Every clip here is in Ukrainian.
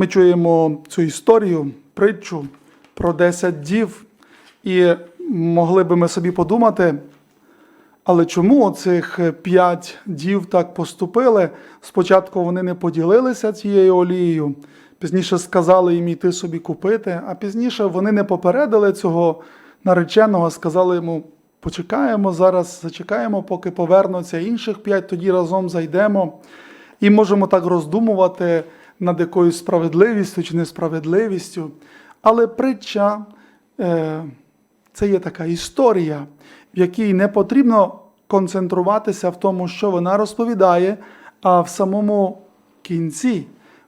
Ми чуємо цю історію, притчу про 10 дів, і могли би ми собі подумати, але чому цих п'ять дів так поступили? Спочатку вони не поділилися цією олією, пізніше сказали їм йти собі купити, а пізніше вони не попередили цього нареченого, сказали йому: почекаємо зараз, зачекаємо, поки повернуться інших п'ять, тоді разом зайдемо. І можемо так роздумувати над якоюсь справедливістю чи несправедливістю. Але притча е, це є така історія, в якій не потрібно концентруватися в тому, що вона розповідає, а в самому кінці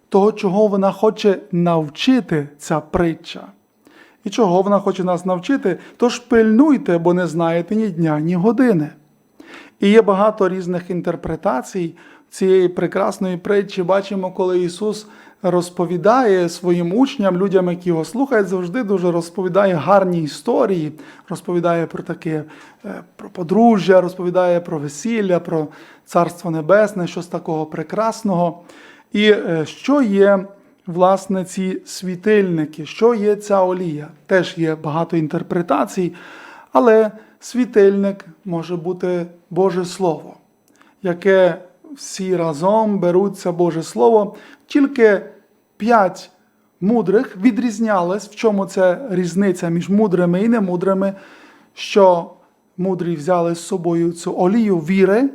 того, чого вона хоче навчити ця притча. І чого вона хоче нас навчити? Тож пильнуйте, бо не знаєте ні дня, ні години. І є багато різних інтерпретацій цієї прекрасної притчі. Бачимо, коли Ісус розповідає своїм учням, людям, які його слухають, завжди дуже розповідає гарні історії, розповідає про таке е, про подружжя, розповідає про весілля, про Царство Небесне, щось такого прекрасного. І е, що є власне ці світильники, що є ця олія? Теж є багато інтерпретацій, але світильник може бути Боже Слово, яке всі разом беруться Боже Слово. Тільки п'ять мудрих відрізнялись, в чому це різниця між мудрими і немудрими, що мудрі взяли з собою цю олію віри,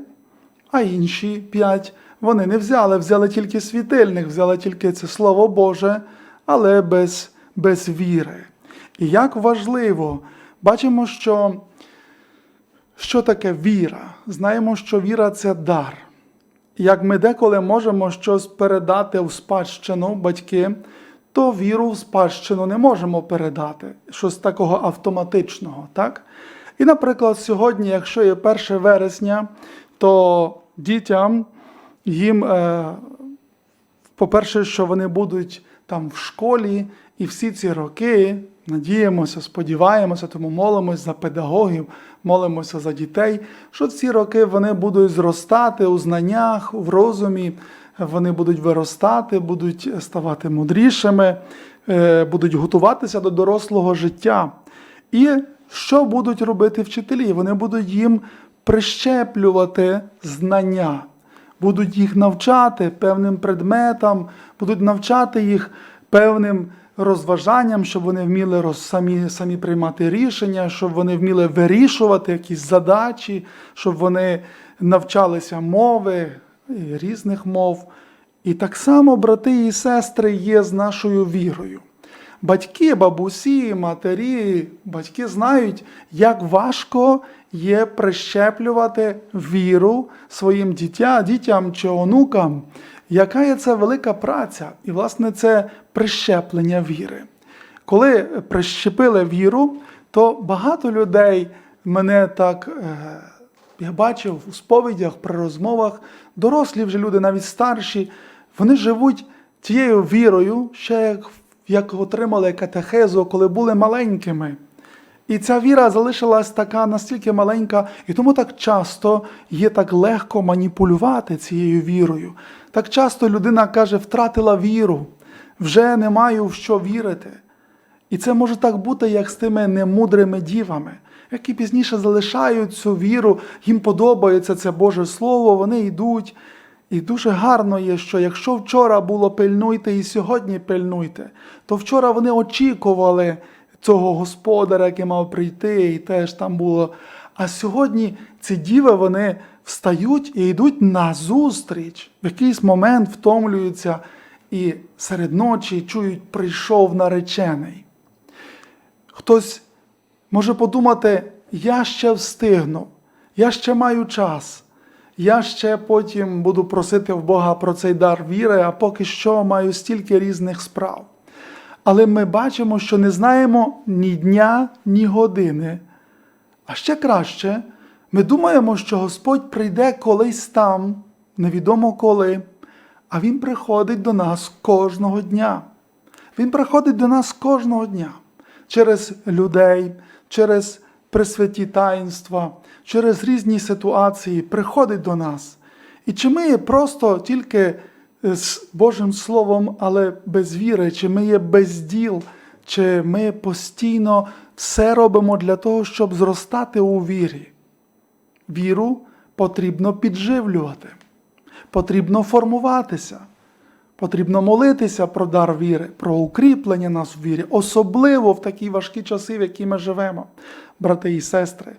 а інші п'ять вони не взяли, взяли тільки світильник, взяли тільки це Слово Боже, але без, без віри. І як важливо, бачимо, що, що таке віра. Знаємо, що віра це дар. Як ми деколи можемо щось передати в спадщину батьки, то віру в спадщину не можемо передати, щось такого автоматичного. так? І, наприклад, сьогодні, якщо є 1 вересня, то дітям їм, е, по-перше, що вони будуть там в школі, і всі ці роки надіємося, сподіваємося, тому молимося за педагогів, молимося за дітей, що ці роки вони будуть зростати у знаннях, в розумі, вони будуть виростати, будуть ставати мудрішими, е, будуть готуватися до дорослого життя. І що будуть робити вчителі? Вони будуть їм прищеплювати знання, будуть їх навчати певним предметам, будуть навчати їх певним розважанням, щоб вони вміли роз, самі, самі приймати рішення, щоб вони вміли вирішувати якісь задачі, щоб вони навчалися мови різних мов. І так само брати і сестри є з нашою вірою. Батьки, бабусі, матері, батьки знають, як важко є прищеплювати віру своїм дітя, дітям чи онукам, яка є це велика праця, і, власне, це прищеплення віри. Коли прищепили віру, то багато людей мене так. е, я бачив у сповідях, при розмовах, дорослі вже люди, навіть старші, вони живуть тією вірою, ще як, як отримали катехезу, коли були маленькими. І ця віра залишилась така настільки маленька, і тому так часто є так легко маніпулювати цією вірою. Так часто людина каже, втратила віру, вже не маю в що вірити. І це може так бути, як з тими немудрими дівами, які пізніше залишають цю віру, їм подобається це Боже Слово, вони йдуть. І дуже гарно є, що якщо вчора було пильнуйте і сьогодні пильнуйте, то вчора вони очікували цього господаря, який мав прийти, і теж там було. А сьогодні ці діви вони встають і йдуть на зустріч, в якийсь момент втомлюються і серед ночі чують, прийшов наречений. Хтось може подумати, я ще встигну, я ще маю час, я ще потім буду просити в Бога про цей дар віри, а поки що маю стільки різних справ. Але ми бачимо, що не знаємо ні дня, ні години. А ще краще, ми думаємо, що Господь прийде колись там, невідомо коли, а Він приходить до нас кожного дня. Він приходить до нас кожного дня через людей, через присвяті таїнства, через різні ситуації приходить до нас. І чи ми є просто тільки з Божим Словом, але без віри, чи ми є без діл, чи ми постійно все робимо для того, щоб зростати у вірі. Віру потрібно підживлювати, потрібно формуватися, потрібно молитися про дар віри, про укріплення нас в вірі, особливо в такі важкі часи, в які ми живемо, брати і сестри.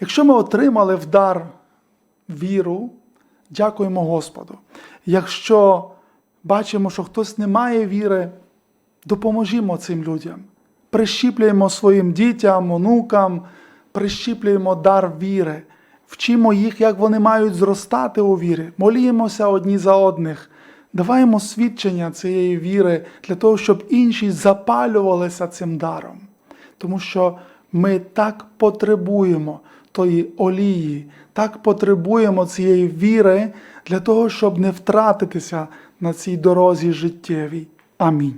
Якщо ми отримали в дар віру, дякуємо Господу. Якщо бачимо, що хтось не має віри, допоможімо цим людям. Прищіплюємо своїм дітям, онукам, прищіплюємо дар віри, вчимо їх, як вони мають зростати у вірі, моліємося одні за одних, даваємо свідчення цієї віри для того, щоб інші запалювалися цим даром. Тому що ми так потребуємо тої олії, так потребуємо цієї віри для того, щоб не втратитися на цій дорозі життєвій. Амінь.